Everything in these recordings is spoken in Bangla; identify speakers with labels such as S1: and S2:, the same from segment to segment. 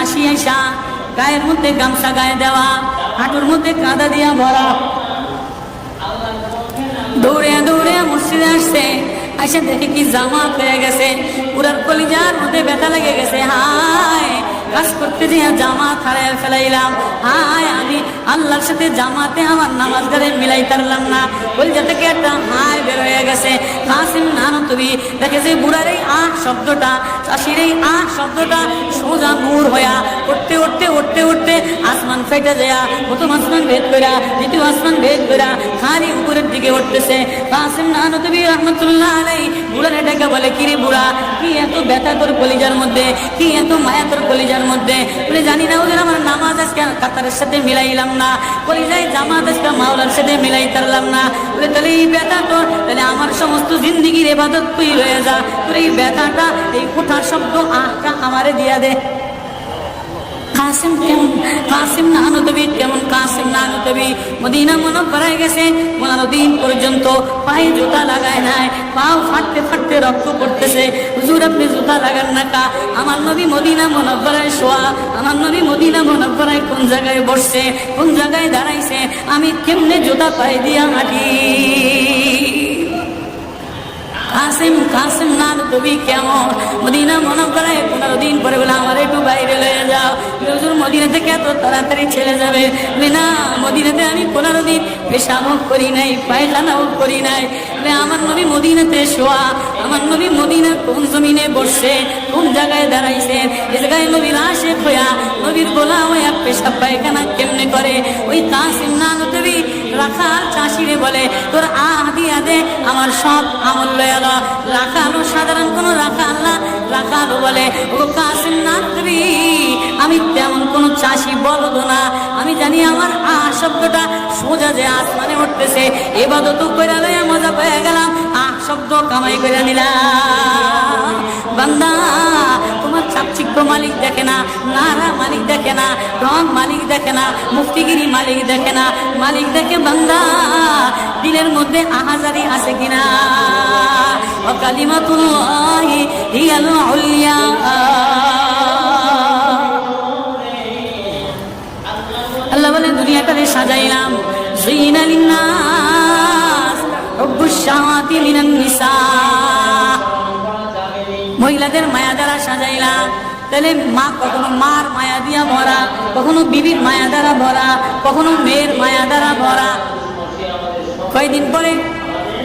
S1: চাষি আইসা গায়ের মধ্যে গামছা গায়ে দেওয়া, হাঁটুর মধ্যে কাদা দিয়া ভরা। দৌড়ে দৌড়ে মসজিদে আসছে, আসে দেখে কি জামাত হয়ে গেছে। পুরার কলিজার মধ্যে ব্যথা লেগে গেছে। হায়, কাজ করতে যে জামা হারায় ফেলাইলাম। হায়, আমি আল্লাহর সাথে জামাতে আমার নামাজ গারে মিলাই পারলাম না। কলিজা থেকে একটা হায় বের গেছে কাসিম নানো তুমি দেখেছে বুড়ার এই আহ শব্দটা, চাষির এই আহ শব্দটা, সোজা নূর হইয়া উঠতে উঠতে উঠতে উঠতে আসমান ফেটে দেয়া প্রথম আসমান ভেদ করা দ্বিতীয় আসমান ভেদ করা খালি উপরের দিকে উঠতেছে। কাসিম নানো রহমতুল্লাহ আলাই বুড়ার এটাকে বলে, কিরে বুড়া, কি এত ব্যথা তোর কলিজার মধ্যে? কি এত মায়া তোর কলিজার মধ্যে? বলে, জানি না ওদের আমার নামাজ আজকে কাতারের সাথে মিলাইলাম না, কলিজায় জামাত আজকে মাওলার সাথে মিলাই তারলাম না। বলে, তাহলে এই ব্যথা তোর, তাহলে আমার সমস্ত জিন্দিগির এবাদত তুই রয়ে যা। তোর এই ব্যথাটা, এই কোঠার শব্দ আহটা আমারে দিয়া দে। কাসিম কেমন? কাসিম নানতবি কেমন? কাসিম নানতবি মদিনা মনে করাই গেছে। পনেরো দিন পর্যন্ত পায়ে জুতা লাগায় নাই। পাও ফাটতে ফাটতে রক্ত পড়তেছে। হুজুর, আপনি জুতা লাগান না কা? আমার নবী মদিনা মনে করায় শোয়া। আমার নবী মদিনা মনে করায় কোন জায়গায় বসছে? কোন জায়গায় দাঁড়াইছে? আমি কেমনে জুতা পায়ে দিয়া হাঁটি? কাসিম কাসিম নাম তুমি কেমন? মদিনা মনে করে পনেরো দিন পরে বলে, আমার একটু বাইরে লয়ে যাও। হুজুর মদিনা থেকে এত তাড়াতাড়ি ছেড়ে যাবে। না মদিনাতে আমি পনেরো দিন পেশাবও করি নাই, পায়খানাও করি নাই। আমার নবী মদিনাতে শোয়া, আমার নবী মদিনার কোন জমিনে বসছে কোন জায়গায় দাঁড়াইছে? এ জায়গায় নবীর আশে হইয়া, নবীর গোলা হইয়া পেশাব পায়খানা কেমনে করে? ওই কাসিম না নবী রাখাল চাষিরে বলে, তোর দিয়া দে আমার সব আমল লয়ে গেল রাখালো সাধারণ কোন রাখাল না। রাখালো বলে, ও কাসিম নাত্রী আমি তেমন কোনো চাষি বলদ না। আমি জানি আমার আ শব্দটা সোজা যে আসমানে উঠতেছে। এবাদত করে লইয়া মজা পেয়ে গেলাম, আ শব্দ কামাই করে নিলাম। বান্দা তোমার মালিক দেখে না, নারা মালিক দেখে না, রং মালিক দেখে না মুক্তিগিরি মালিক দেখে না, মালিক দেখে বান্দা, দিলের মধ্যে আহাজারি আছে কিনা? অকালিমাতুল্লাহি হিয়াল উলিয়া। আল্লাহ বলেন, দুনিয়াটারে সাজাইলাম। মহিলাদের মায়া দ্বারা সাজাইলাম। তাহলে মা, কখনো মার মায়া দিয়া ভরা, কখনো বিবির মায়া দ্বারা ভরা, কখনো মেয়ের মায়া দ্বারা ভরা। কয়েকদিন পরে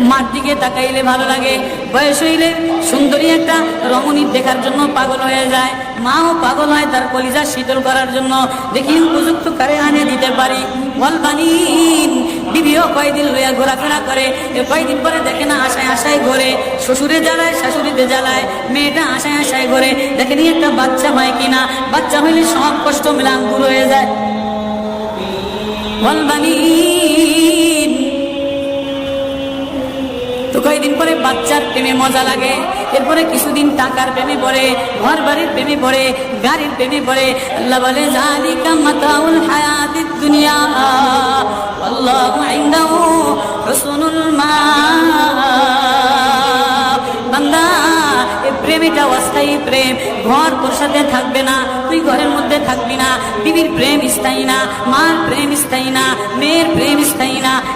S1: মার দিকে তাকাইলে ভালো লাগে। বয়স হইলে সুন্দরী একটা রমণী দেখার জন্য পাগল হয়ে যায়। মাও পাগল হয় তার কলিজা শীতল করার জন্য। দেখি উপযুক্ত কারে আনে দিতে পারি। বল বানিন বিবিও কয়েকদিন লইয়া ঘোরাফেরা করে। কয়েকদিন পরে দেখে না আশায় আশায় ঘরে। শ্বশুরে জ্বালায়, শাশুড়িতে জ্বালায়। মেয়েটা আশায় আশায় ঘরে। দেখেনি একটা বাচ্চা হয় কিনা? বাচ্চা হইলে সব কষ্ট মিলাম দূর হয়ে যায়। বল বানিন কয়েকদিন পরে বাচ্চার প্রেমে মজা লাগে। এরপরে কিছুদিন টাকার প্রেমে পড়ে ঘর বাড়ির প্রেমে পড়ে, গাড়ির প্রেমে পড়ে। আল্লাহ বলে জালিকা মাতাউল হায়াতিদ দুনিয়া আল্লাহু ইনদাহু হুসনুল মা বান্দা এই প্রেম অস্থায়ী প্রেম। ঘর সাথে থাকবে না, তুই ঘরের মধ্যে থাকবি না। বিবির প্রেম স্থায়ী না, মার প্রেম স্থায়ী না, মেয়ের প্রেম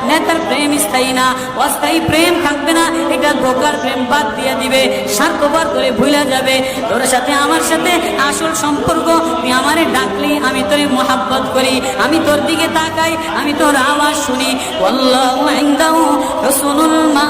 S1: নেতার প্রেম স্থায়ী না, অস্থায়ী প্রেম থাকবে না, এটা ধোকার প্রেম বাদ দিয়ে দিবে, স্বার্থপর করে ভুলে যাবে। তোর সাথে, আমার সাথে আসল সম্পর্ক, তুই আমারে ডাকলি, আমি তোরে মোহাব্বত করি, আমি তোর দিকে তাকাই, আমি তোর আওয়াজ শুনি। বললাম শুনুন মা